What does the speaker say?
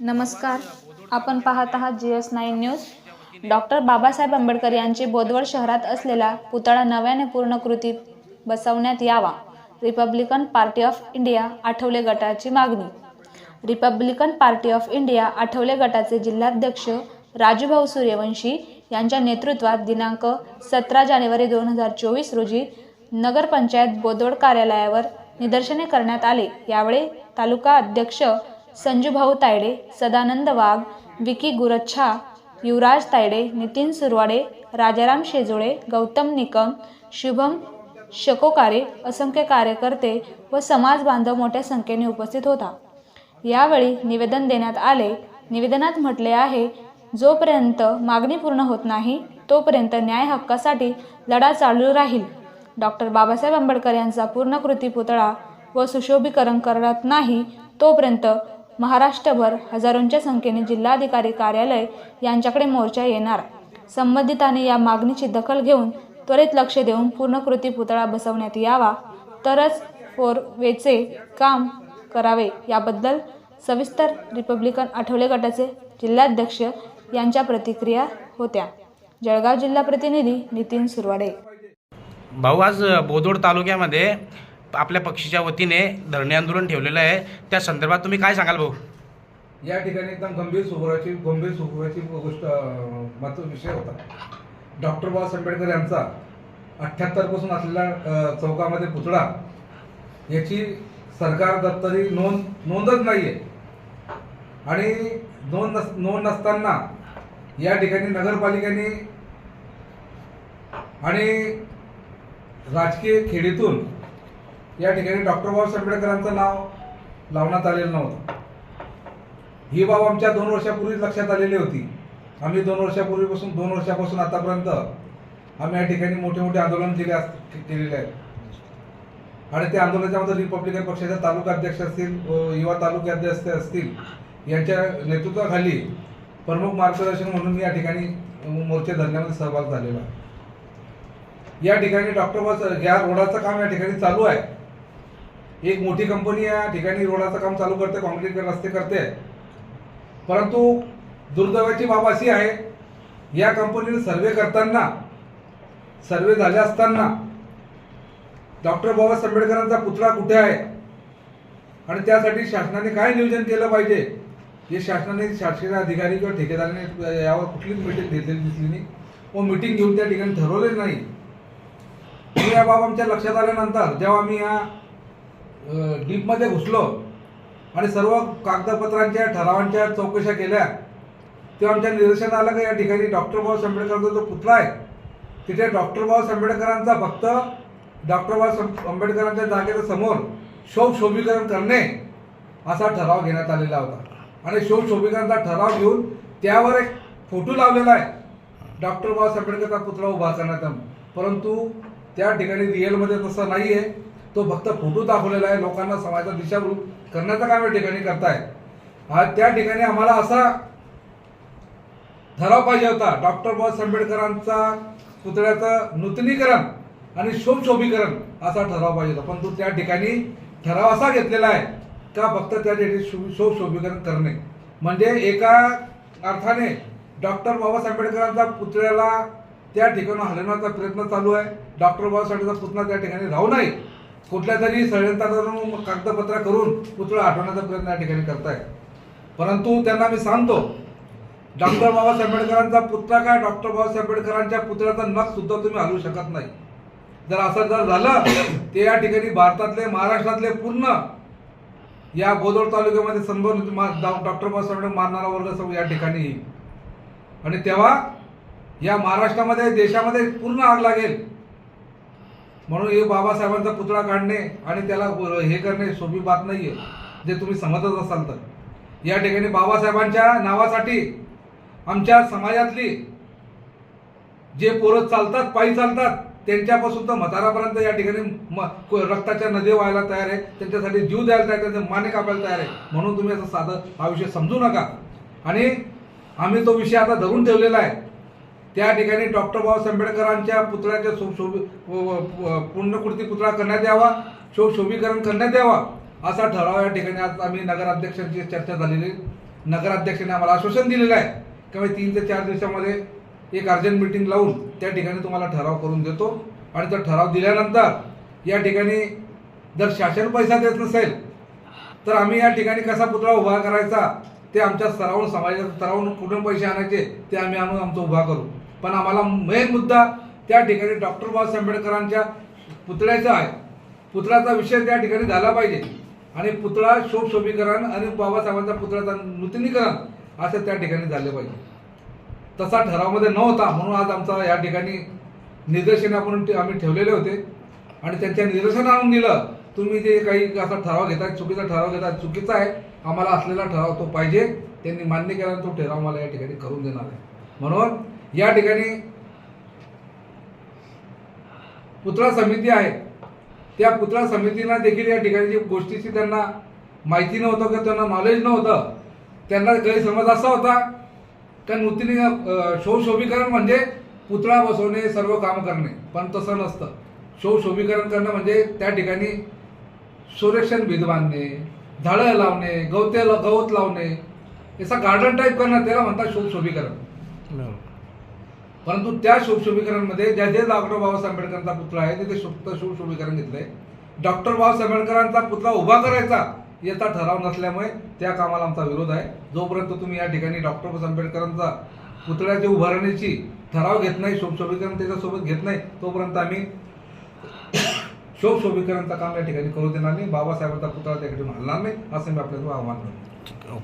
नमस्कार. आपण पाहत आहात G S nine news. Doctor Babasaheb Ambedkar यांची बोदवड शहरात असलेला पुतळा नव्याने पूर्णकृती बसवण्यात यावा. Republican Party of India Athawale गटाची मागणी. Republican Party of India Athawale गटाचे जिल्हाध्यक्ष राजूभाऊ सूर्यवंशी यांच्या नेतृत्वात दिनांक सतरा जानेवारी दोन हजार चोवीस रोजी नगरपंचायत बोदवड कार्यालयावर निदर्शने करण्यात आले. यावेळी तालुका अध्यक्ष संजूभाऊ तायडे सदानंद वाघ विकी गुरच्छा युवराज तायडे नितीन सुरवाडे राजाराम शेजुळे गौतम निकम शुभम शकोकारे असंख्य कार्यकर्ते व समाज बांधव मोठ्या संख्येने उपस्थित होता. यावेळी निवेदन देण्यात आले. निवेदनात म्हटले आहे जोपर्यंत मागणी पूर्ण होत नाही तोपर्यंत न्याय हक्कासाठी लढा चालू राहील. डॉक्टर बाबासाहेब आंबेडकर यांचा पूर्णकृती पुतळा व सुशोभीकरण करत नाही तोपर्यंत महाराष्ट्रभर हजारोंच्या संख्येने जिल्हाधिकारी कार्यालय यांच्याकडे मोर्चा येणार. संबंधितांनी या मागणीची दखल घेऊन त्वरित लक्ष देऊन पूर्णकृती पुतळा बसवण्यात यावा. तरच फोरवेचे काम करावे याबद्दल सविस्तर रिपब्लिकन आठवले गटाचे जिल्हाध्यक्ष यांच्या प्रतिक्रिया होत्या. जळगाव जिल्हा प्रतिनिधी नितीन सुरवाडे. भाऊ आज बोदोड तालुक्यामध्ये आपल्या पक्षीच्या वतीने धरणे आंदोलन ठेवलेलं आहे. त्या संदर्भात तुम्ही काय सांगाल भाऊ? या ठिकाणी एकदम गंभीर सुरुवाची गंभीर सुरुवाची गोष्ट अं, महत्त्व विषय होता. डॉक्टर बाबासाहेब आंबेडकर यांचा अठ्ठ्याहत्तरपासून असलेला चौकामध्ये पुतळा याची सरकार दप्तरी नोंद नोंदच नाही आहे आणि नोंद नस नोंद नसताना या ठिकाणी नगरपालिकेने आणि राजकीय खेडीतून या ठिकाणी डॉक्टर बाबासाहेब आंबेडकरांचं नाव लावण्यात आलेलं नव्हतं. ही बाब आमच्या दोन वर्षापूर्वी लक्षात आलेली होती. आम्ही दोन वर्षापूर्वीपासून दोन वर्षापासून आतापर्यंत आम्ही या ठिकाणी मोठे मोठे आंदोलन केले अस- केलेले आहेत आणि त्या आंदोलनाच्यामध्ये रिपब्लिकन पक्षाचे तालुका अध्यक्ष असतील युवा तालुका अध्यक्ष असतील यांच्या नेतृत्वाखाली प्रमुख मार्गदर्शन म्हणून मी या ठिकाणी मोर्चे धरण्यामध्ये सहभाग झालेला आहे. या ठिकाणी डॉक्टर या रोडाचं काम या ठिकाणी चालू आहे. एक मोठी कंपनी या ठिकाणी रोडाचं काम चालू करते कॉन्क्रीट रस्ते करते. परंतु दुर्दैवाची बाब अशी आहे या कंपनीने सर्वे करताना सर्वे झाले असताना डॉक्टर बाबासाहेब आंबेडकरांचा पुतळा कुठे आहे? आणि त्यासाठी शासनाने काय नियोजन केलं पाहिजे? हे शासनाने शासकीय अधिकारी किंवा ठेकेदाराने यावर कुठलीच मीटिंग घेतलेली दिसली नाही. व मीटिंग घेऊन त्या ठिकाणी ठरवले नाही. आणि या बाब आमच्या लक्षात आल्यानंतर जेव्हा आम्ही या डीपमध्ये घुसलो आणि सर्व कागदपत्रांच्या ठरावांच्या चौकशा केल्या. तेव्हा आमच्या निदर्शनात आलं की या ठिकाणी डॉक्टर बाबासाहेब आंबेडकरांचा जो पुतळा आहे तिथे डॉक्टर बाबासाहेब आंबेडकरांचा फक्त डॉक्टर बाबासाहेब आंबेडकरांच्या जागेच्या समोर शोभशोभीकरण करणे असा ठराव घेण्यात आलेला होता. आणि शोभशोभीकरणाचा ठराव घेऊन त्यावर एक फोटो लावलेला आहे. डॉक्टर बाबासाहेब आंबेडकरचा पुतळा उभा करण्यात परंतु त्या ठिकाणी रिअलमध्ये तसं नाही आहे तो फक्त फोटो दाखवलेला आहे लोकांना समाजाचा दिशाभूल करण्याचं काम या ठिकाणी करताय. हा त्या ठिकाणी आम्हाला असा ठराव पाहिजे होता. डॉक्टर बाबासाहेब आंबेडकरांचा पुतळ्याचं नूतनीकरण आणि शोभशोभीकरण असा ठराव पाहिजे होता. परंतु त्या ठिकाणी ठराव असा घेतलेला आहे का फक्त त्या ठिकाणी शोभ- शोभशोभीकरण करणे? म्हणजे एका अर्थाने डॉक्टर बाबासाहेब आंबेडकरांचा पुतळ्याला त्या ठिकाणी हलवण्याचा प्रयत्न चालू आहे. डॉक्टर बाबासाहेबांचा पुतळा त्या ठिकाणी राहू नये कुठल्या तरी षडयंत्रातून कागदपत्र करून पुतळा आठवण्याचा प्रयत्न या ठिकाणी करताय. परंतु त्यांना मी सांगतो डॉक्टर बाबासाहेब आंबेडकरांचा पुतळा काय? डॉक्टर बाबासाहेब आंबेडकरांच्या पुतळ्याचा नख सुद्धा तुम्ही हलवू शकत नाही. जर असं जर झालं ते या ठिकाणी भारतातले महाराष्ट्रातले पूर्ण या गोदोड तालुक्यामध्ये संबंधित डॉक्टर बाबासाहेब मारणारा वर्ग सर्व या ठिकाणी येईल. आणि तेव्हा या महाराष्ट्रामध्ये देशामध्ये पूर्ण आग लागेल. म्हणून हे बाबासाहेबांचा पुतळा काढणे आणि त्याला हे करणे सोपी बात नाही आहे जे तुम्ही समजत असाल तर. या ठिकाणी बाबासाहेबांच्या नावासाठी आमच्या समाजातली जे पोरं चालतात पायी चालतात त्यांच्यापासून तर म्हातारापर्यंत या ठिकाणी म- रक्ताच्या नदी व्हायला तयार आहे त्यांच्यासाठी जीव द्यायला तयार आहे त्यांचे माने कापायला तयार आहे म्हणून तुम्ही असं साधं हा विषय समजू नका. आणि आम्ही तो विषय आता धरून ठेवलेला आहे. त्या ठिकाणी डॉक्टर बाबासाहेब आंबेडकरांच्या पुतळ्याच्या पूर्णकृती पुतळा करण्यात यावा शोशोभीकरण करण्यात यावा असा ठराव या ठिकाणी आज आम्ही नगराध्यक्षांची चर्चा झालेली नगराध्यक्षाने आम्हाला आश्वासन दिलेलं आहे की मी तीन ते चार दिवसामध्ये एक अर्जंट मिटिंग लावून त्या ठिकाणी तुम्हाला ठराव करून देतो. आणि तो ठराव दिल्यानंतर या ठिकाणी जर शासन पैसा देत नसेल तर आम्ही या ठिकाणी कसा पुतळा उभा करायचा ते आमच्या स्तरावरून समाजाच्या स्तरावरून कुठून पैसे आणायचे ते आम्ही आणून आमचं उभा करू. पण आम्हाला मेन मुद्दा त्या ठिकाणी डॉक्टर बाबासाहेब आंबेडकरांच्या पुतळ्याचा आहे. पुतळ्याचा विषय त्या ठिकाणी झाला पाहिजे. आणि पुतळा शोभशोभीकरण आणि बाबासाहेबांचा पुतळ्याचा नूतनीकरण असं त्या ठिकाणी झालं पाहिजे. तसा ठरावामध्ये नव्हता म्हणून आज आमचा या ठिकाणी निदर्शन आपण आम्ही ठेवलेले होते. आणि त्यांच्या निदर्शन आणून दिलं तुम्ही जे काही असा ठराव घेताय चुकीचा ठराव घेतात चुकीचा आहे. आम्हाला असलेला ठराव तो पाहिजे. त्यांनी मान्य केला तो ठराव मला या ठिकाणी करून देणार आहे. म्हणून या ठिकाणी पुतळा समिती आहे. त्या पुतळा समितीला देखील या ठिकाणी गोष्टीची त्यांना माहिती नव्हतं किंवा त्यांना नॉलेज नव्हतं. त्यांना गैरसमज असा होता का नूतनी शोशोभीकरण म्हणजे पुतळा बसवणे सर्व काम करणे. पण तसं नसतं. शोशोभीकरण करणं म्हणजे त्या ठिकाणी सुरक्षण भीत बांधणे झाडं लावणे गवते गवत लावणे. याचा गार्डन टाईप करणं त्याला म्हणतात शोशोभीकरण परंतु त्या शोभशोभीकरणमध्ये ज्या जे डॉक्टर बाबासाहेब आंबेडकरांचा पुतळा आहे तिथे शुक्त शोभशोभीकरण घेतलंय. डॉक्टर बाबासाहेब आंबेडकरांचा पुतळा उभा करायचा याचा ठराव नसल्यामुळे त्या कामाला आमचा विरोध आहे. जोपर्यंत तुम्ही या ठिकाणी डॉक्टर बाबासाहेब आंबेडकरांचा पुतळ्याची उभारण्याची ठराव घेत नाही शोभशोभीकरण त्याच्यासोबत घेत नाही तोपर्यंत आम्ही शोभशोभीकरणचं काम या ठिकाणी करू देणार नाही. बाबासाहेबांचा पुतळा त्या ठिकाणी हलणार नाही असं मी आपल्याला आव्हान करतो.